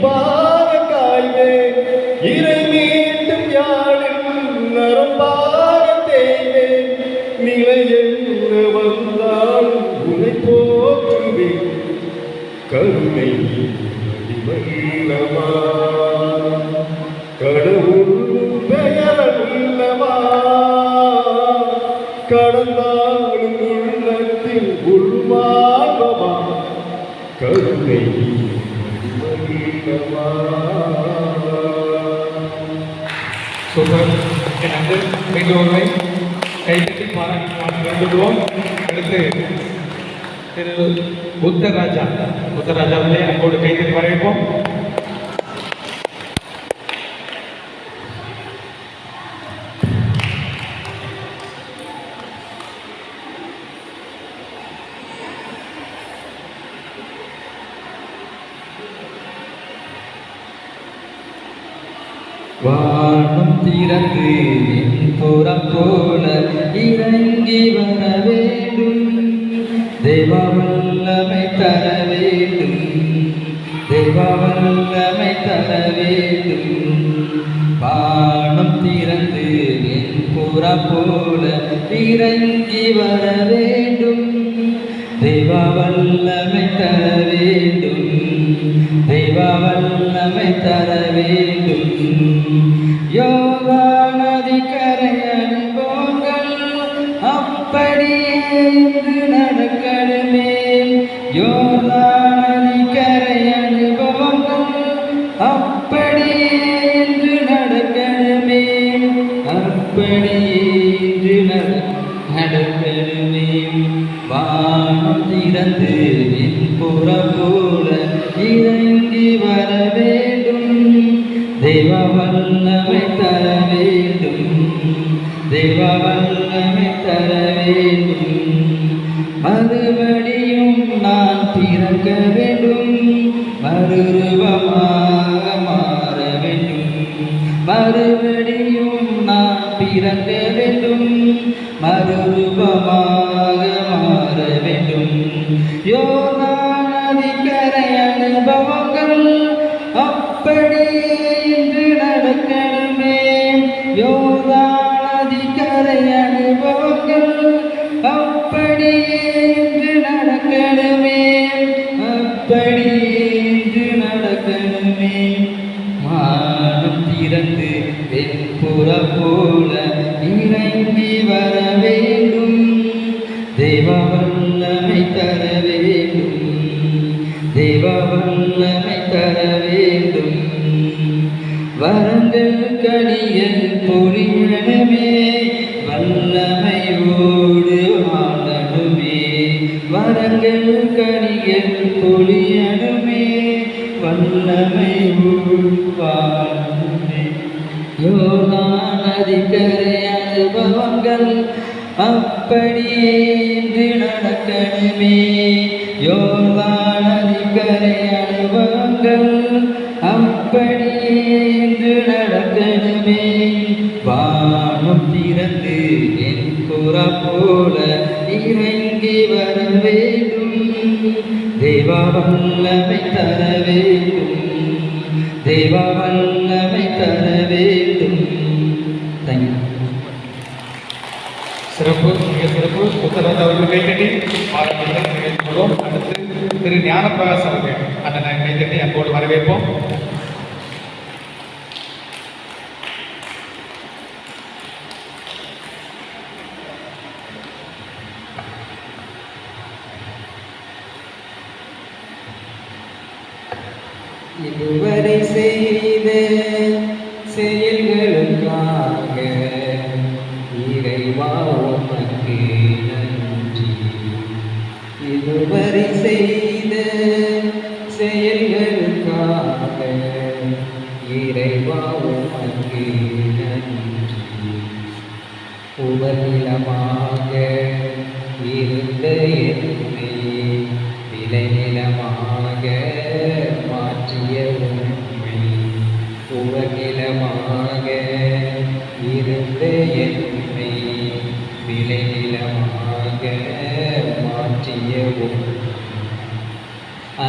இனிப்பாக காய்வே இறை மீட்டும் யாழில் நரம்பாக தேய்வே. நிலை என்ன வந்தால் உனை போற்றுவே. கருணை வல்லவா கடவுள் பெயரல்லவா. கடந்தாலும் உள்ளத்தில் உள்வாழ்வா கருணை சூப்பர். நன்று. மீண்டும் ஒருமை கைத்தட்டி பாராட்டுவோம் அடுத்து திரு புத்தராஜா. புத்தராஜாவிலே அங்கோடு கைத்தட்டி வரவேற்போம் வானம் திறந்து என் புறம் போல இறங்கி வர வேண்டும். தெய்வ வல்லமை தர வேண்டும். தெய்வ வல்லமை தர வேண்டும். வானம் திறந்து என் புறம் போல இறங்கி வர வேண்டும். தெய்வ வல்லமை தர வேண்டும். தெய்வ வல்லமை தர வேண்டும். யோகா வல்லமை தர வேண்டும் தெய்வ அப்படியே இன்று நடக்கணுமே யோனாதி கடியன் கடியல் பொழியணுமே வல்லமையோடு ஆடணுமே வரங்கள் கடியல் பொழியணுமே வல்லமையோடு வாழணுமே. யோகான் கரை அனுபவங்கள் அப்படியே நடக்கணுமே. யோகான் கரை அனுபவங்கள் அப்படியே என்று நடக்கணுமே. வானம் திறந்து என் புற போல இறங்கி வர வேண்டும். தேவா வல்லமை தர வேண்டும். தேவா வல்லமை தர வேண்டும். சிறப்பு மிக சிறப்பு. புத்தகத்தை அவர்கள் கைத்தட்டி பாராட்டுதல் நிகழ்ச்சிக்கிறோம் அடுத்து திரு ஞானப்பிரகாஷ் அவர்கள். அண்ணனை என் போட்டு வரவேற்போம். இதுவரை செய்த செயல்களுக்காக இறைவா உமக்கு நன்றி. இதுவரை செய்த உபநிலமாக இருந்த என்னை விளைநிலமாக மாற்றிய உண்மை. உபநிலமாக இருந்த என்னை விளைநிலமாக மாற்றிய உண்மை.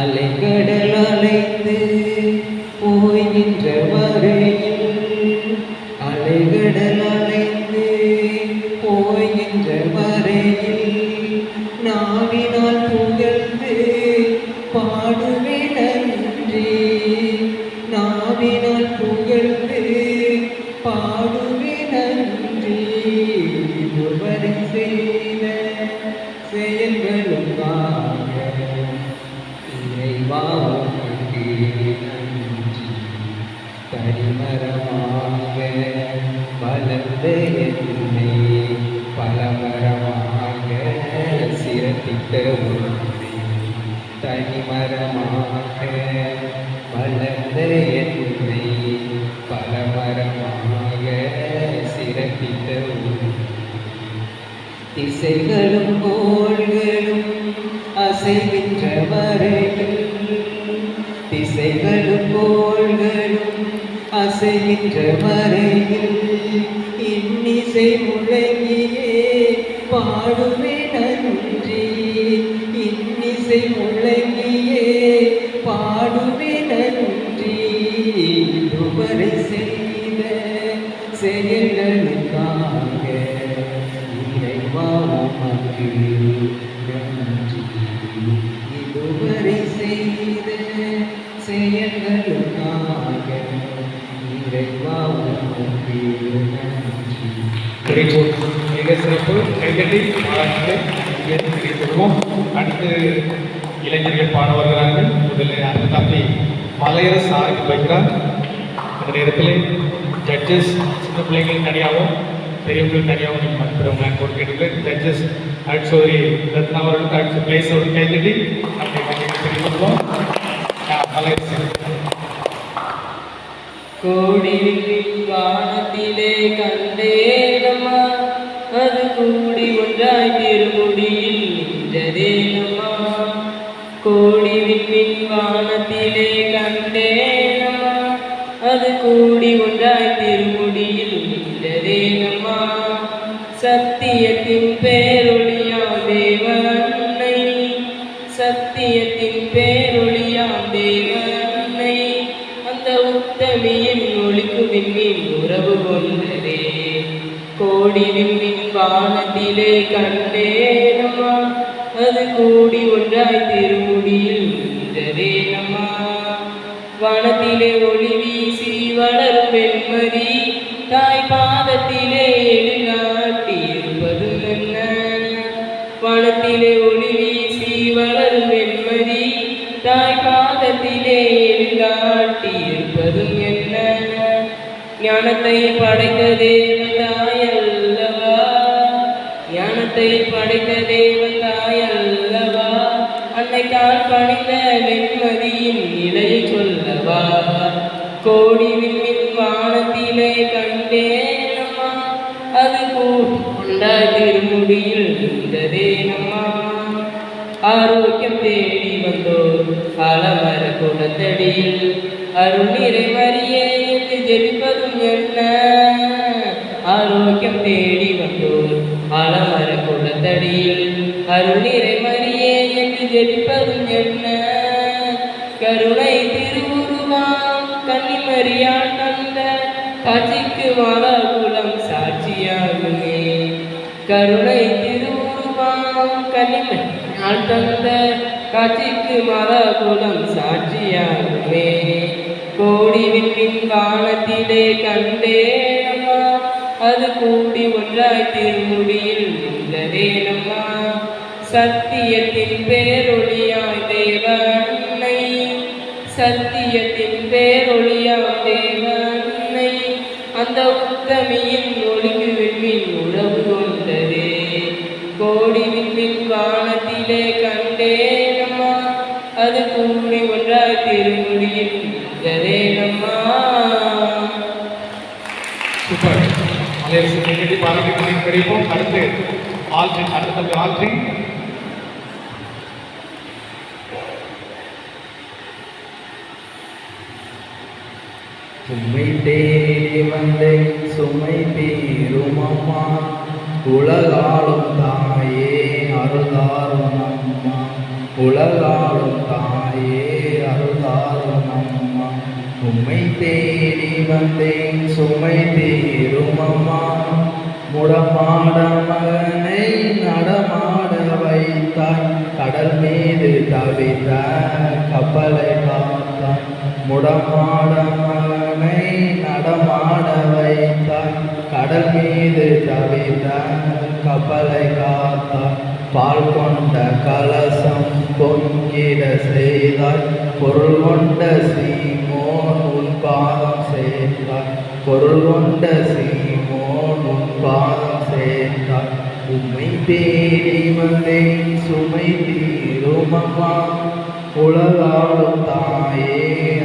அலைக்கடல் அலைந்து போகின்ற சிறப்பித்த உண்மை தனிமரமாக வளர்ந்த என்னை பலமரமாக சிறப்பித்த உண்மை திசைகளும் கோள்களும் அசைகின்ற வரையில் திசைகளும் கோள்களும் அசைகின்ற வரையில் இன்னிசை முழங்கியே பாடுவே இசை முழங்கியே பாடுவே நன்றி செய்த செயல்களுக்காக இறைவாக்கு நன்றி. இதுவரை செய்த செயல்களுக்காக இறைவாக்கு நன்றி. மிக சிறப்பு. கைதட்டி வாழ்க்கை இங்கே அடுத்து இளைஞர்கள் பாட வருகிறார்கள் முதலில் அந்த தம்பி மலையர சாருக்கு வைக்கிறார் அந்த நேரத்தில் ஜட்ஜஸ் சின்ன பிள்ளைங்களுக்கு தனியாகவும் பெரியவங்களுக்கு தனியாகவும் நீங்கள் மதிப்பிடவங்க நான் கேட்டுக்கிறேன் ஜட்ஜஸ் அடிச்சோரி ரத்னா அவர்களுக்கு அடிச்ச பிளேஸோடு கைதட்டி அப்படி தெரிவித்துள்ளோம் மலையரசு. கோடிவிண்ணின் வானத்திலே கண்டேனம்மா. அது கூடி ஒன்றாய் திருமுடியில் நின்றதேனம்மா கோடி விண்ணின் வானத்திலே கண்டேனம்மா அது கூடி ஒன்றாய் திருமுடியில் நின்றதேனம்மா சத்தியத்தின் பேரொழியாம் தேவன்னை சத்தியத்தின் பேரொழியாம் தேவன்னை அந்த உத்தமியின் ஒளிக்கு விண்ணின் உறவு கொண்டதே கோடி விண்ணின் வானத்திலே கண்டேனம்மா வனத்திலே ஒளி வீசி வளரும் வெண்மதி தாய் பாதத்திலே எழுநாட்டி என்ன வனத்திலே ஒளி வீசி வளரும் வெண்மதி தாய் பாதத்திலே எழுநாட்டி என்ன ஞானத்தை படைத்த தேவதாய் அல்லவா ஞானத்தை படைத்த தேவதாய் அல்லவா அன்னைக்கால் பணிந்த வெண்மதியின் நிலையை சொல்லவா கொண்டா இருந்ததே நம்மா. ஆரோக்கியம் தேடி வந்தோர் பலமர குடத்தடியில் அருள் நிறை என்று ஜெபிப்பதும் என்ன? ஆரோக்கியம் தேடி வந்தோர் பலமர குடத்தடியில் அருள் நிறை என்று ஜெபிப்பதும் என்ன? கருணை திருவுருவாம் கன்னிமரியாள் தந்த காட்சிக்கு மாதா குலம் சாட்சியாகுமே. கருணை திருவுருவாம் கன்னிமரியாள் தந்த காட்சிக்கு மாதா சாட்சியாகுமே. கோடி விண்ணின் வானத்திலே கண்டேனம்மா அது கூடி ஒன்றாய் திருமுடியில் நின்றதேனம்மா சத்தியத்தின் பேரொழியாய் தேவ சத்தியத்தின் பேரொழி அது கூடி ஒன்றாய் திருமுடியில் நின்றதேனம்மா சூப்பர் மலையரசு கைதட்டி பாராட்டு கிடைப்போம். அடுத்து ஆல்ட்ரின் அடுத்த தம்பி ஆல்ட்ரின் உம்மை தேடி சுமை தீரும் அம்மா உலகாளும் தாயே அருளாரும் அம்மா. உலகாளும் தாயே உம்மை தேடி வந்தேன் சுமை தேரும் அம்மா. முடமாட மகனை நடமாட வைத்தாய். கடல் மீது தவித்த கப்பலை பார்த்தாய். முடமாட மகனை நடமாட வைத்தாய். கடல் மீது தவித்த கப்பலை காத்தாய். பால் கொண்ட கலசம் பொங்கிட செய்தாய். பொருள் கொண்ட சீமோ பொருள் கொண்ட சீமோன் பாதம் சேர்ந்தாய் உம்மை தேடி வந்தேன் சுமை தீருமம்மா உலகாடும் தாயே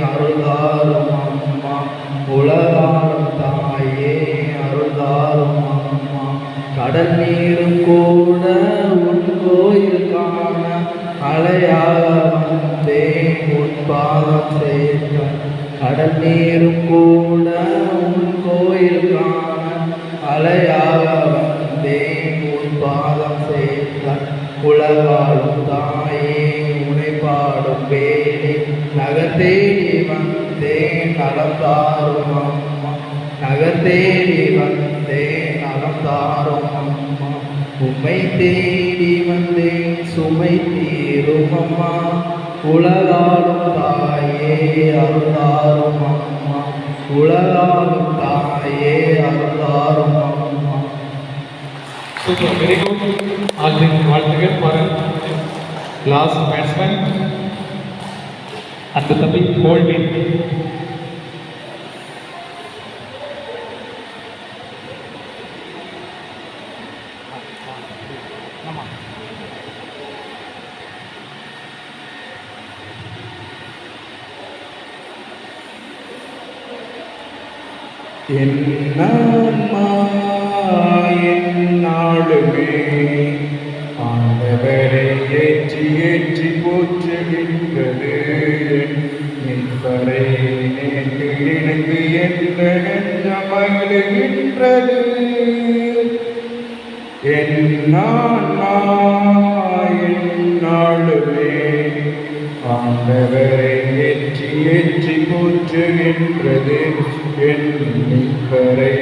அருளாரும் அம்மா. உலகாடும் தாயே அருளாரும் அம்மா. கடல் நீரும் கூட உன் கோயில் காண அலையாக வந்தேன். உன் பாதம் சேர்க்க கடல் நீரும் கூட வந்தேன் நலம் அம்மா நகர் தேடி வந்தேன் நலம் தாரும் அம்மா உம்மை தேடி வந்தேன் சுமை தீரும் அம்மா உலகாலும் தாயே அருந்தாரும் அம்மா உலகாலும் தாயே அருந்தாரும் அம்மா சூப்பர் வெரி குட் வாழ்த்துக்கள் வாழ்த்துக்கள் பாருங்க லாஸ்ட் பேட்ஸ்மேன் அந்த தம்பி கோல்வின் என்னம்மா என்னாலுமே ஆண்டவரை ஏற்றி ஏற்றி போற்றுகின்றது. நிற்பரை நேற்று நினைந்து எந்த மகிழ்கின்றது. என்னான்மா ஆண்டவரை ஏற்றி ஏற்றி போற்றுகின்றது. என் மீட்பரை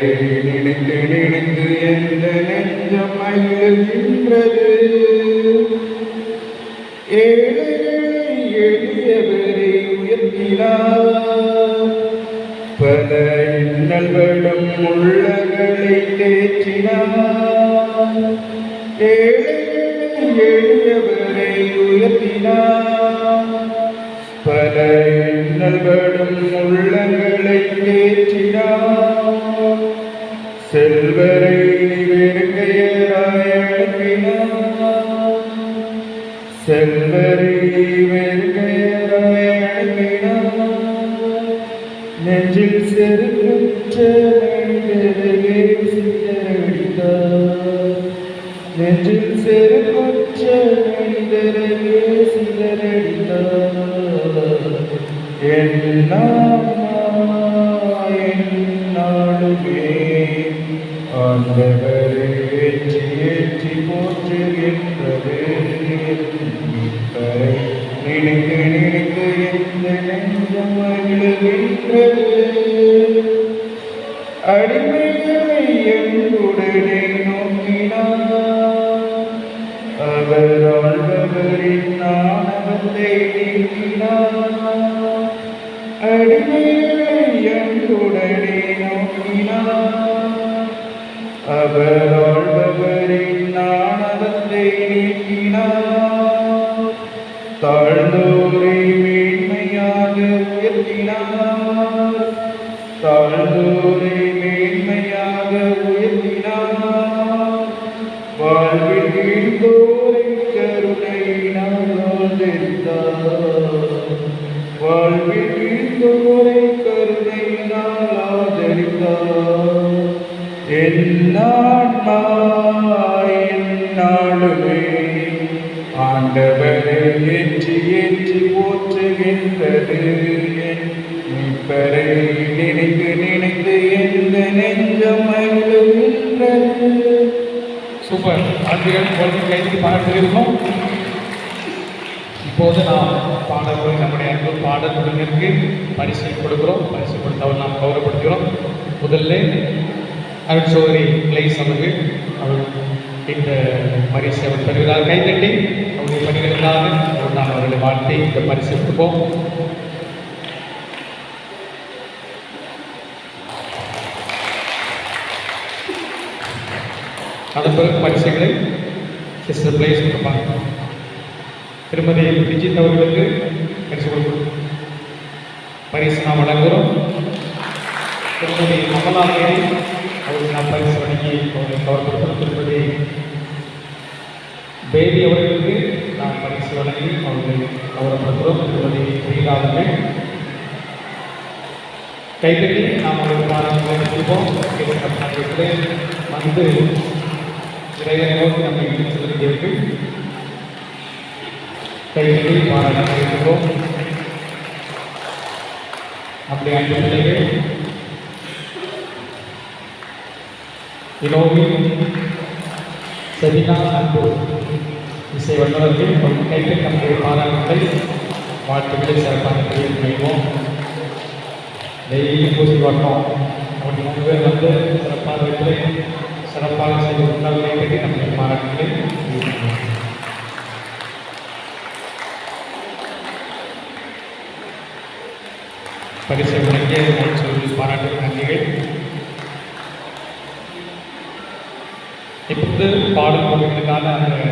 நினைத்து நினைத்து எந்த நெஞ்சம் மகிழ்கின்றது ஏழைகளை எளியவரை உயர்த்தினார். பல இன்னல்களும் உள்ளங்களை தேற்றினார். ஏழைகளை எளியவரை உயர்த்தினார். பல ஆண்டவரை ஏற்றி ஏற்றி போற்றுகின்றது மீட்பரை நினைத்து நினைத்து எந்த நெஞ்சம் மகிழ்கின்றது அடிமைகளை என்னுடனே நோக்கினார் அவர் ஆழ்பவரின் நாணவத்தை நீக்கினார் அடிமைகளை அவர் ஆழ்பவரின் நாணவத்தை நீக்கினார் தாழ்ந்தோரை மேன்மையாக உயர்த்தினார் தாழ்ந்தோரை மேன்மையாக உயர்த்தினார் வாழ்வில் வீழ்ந்தோரை கருணையினால் ஆதரித்தார் வாழ்வில் வீழ்ந்தோரை ஆண்டவரை ஏற்றி ஏற்றி போற்றுகின்றது என் மீட்பரை நினைத்து நினைத்து எந்த நெஞ்சம் அழுகின்றது சூப்பர். ஆண்டுகள் குழந்தை கைக்கு பார்த்திருக்கோம் இப்போது நாம் பாடல்கள் நம்முடைய அன்பு பாடல்களுக்கு பரிசு கொடுக்கிறோம். பரிசு கொடுத்தவர் நாம் கௌரவப்படுத்துகிறோம். முதல்ல அருட்சோதரி கிளைஸ் அவர்கள் அவர் இந்த பரிசு அவர் பெறுகிறார் கைதட்டி அவருடைய பணிகளுக்காக அவர் நாம் அவர்களை வாழ்த்தி இந்த பரிசு கொடுப்போம். அதன் பிறகு பரிசுகளை சிஸ்டர் பிளேஸ் கொடுப்பாங்க. திருமதி விஜித் அவர்களுக்கு பரிசு கொடுக்கணும் பரிசு நாம் வழங்குகிறோம். திருமதி கமலா தேவி அவருக்கு நாம் பரிசு வழங்கி அவர்களை கௌரவப்படுத்துகிறோம் திருமதி அவர்களுக்கு நாம் பரிசு வழங்கி அவர்களை கௌரவப்படுத்துகிறோம். திருமதி ரீதா அவர்கள் நாம் அவர்கள் பாடல்களை கொடுப்போம் வந்து இறைவனை நோக்கி நம்மை இழுத்து செல்கிறீர்கள் கைப்பற்றி பாடல்களை கொடுப்போம் அப்படி அன்பு பிள்ளைகள் வினோவி செபினா அன்பு இசை வல்லவர்கள் அவர்கள் கைத்தட்டி நம்முடைய பாராட்டுகளை வாழ்த்துக்களை சிறப்பாக பதிவு செய்வோம் டெய்லி பூசி வரணும் அப்படி மூணு பேர் வந்து சிறப்பாக வைத்து சிறப்பாக செய்து கொண்டால் கைத்தட்டி நம்முடைய பாராட்டுகளை பரிசு வழங்கிய பாராட்டு நன்றிகள். இப்போ பாடல் போட்டிகளுக்கான அந்த